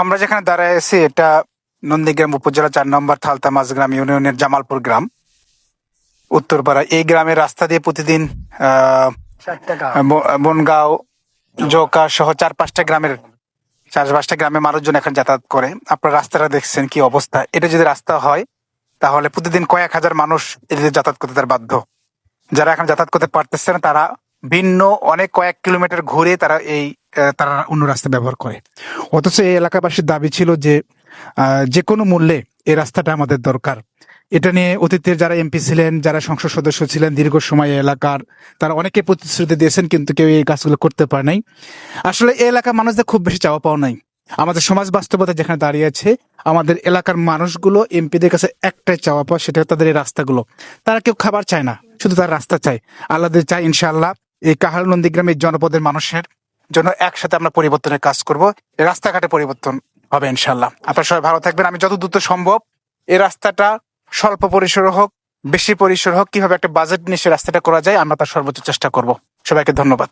আমরা যেখানে দাঁড়ায় আছি এটা নন্দীগ্রাম উপজেলা চার নম্বর থালতা মাঝগ্রাম ইউনিয়নের জামালপুর গ্রাম। উত্তরপাড়া এই গ্রামের রাস্তা দিয়ে প্রতিদিন বনগাঁও জোকা সহ চার পাঁচটা গ্রামের চার পাঁচটা গ্রামের মানুষজন এখন যাতায়াত করে। আপনার রাস্তাটা দেখছেন কি অবস্থা। এটা যদি রাস্তা হয় তাহলে প্রতিদিন কয়েক হাজার মানুষ এদিকে যাতায়াত করতে তার বাধ্য। যারা এখন যাতায়াত করতে পারতেছে না তারা ভিন্ন অনেক কয়েক কিলোমিটার ঘুরে তারা এই তারা অন্য রাস্তা ব্যবহার করে। অথচ এই এলাকাবাসীর দাবি ছিল যে যে কোনো মূল্যে এই রাস্তাটা আমাদের দরকার। এটা নিয়ে অতীতের যারা এমপি ছিলেন, যারা সংসদ সদস্য ছিলেন, দীর্ঘ সময় এলাকার, তারা অনেকে প্রতিশ্রুতি দিয়েছেন, কিন্তু কেউ এই কাজগুলো করতে পারে নাই। আসলে এই এলাকার মানুষদের খুব বেশি চাওয়া পাওয়া নাই। আমাদের সমাজ বাস্তবতা যেখানে দাঁড়িয়ে আছে, আমাদের এলাকার মানুষগুলো এমপিদের কাছে একটাই চাওয়া পাওয়া, সেটা তাদের এই রাস্তাগুলো। তারা কেউ খাবার চায় না, শুধু তার রাস্তা চায়। আল্লাহদের চায়, ইনশাআল্লাহ এই কাহাল নন্দীগ্রামের জনপদের মানুষের জন্য একসাথে আমরা পরিবর্তনের কাজ করব। রাস্তাঘাটে পরিবর্তন হবে ইনশাল্লাহ আপনারা সবাই ভালো থাকবেন। আমি যত দ্রুত সম্ভব এই রাস্তাটা স্বল্প পরিসর হোক, বেশি পরিসর হোক, কীভাবে একটা বাজেট নিয়ে সে রাস্তাটা করা যায়, আমরা তার সর্বোচ্চ চেষ্টা করব। সবাইকে ধন্যবাদ।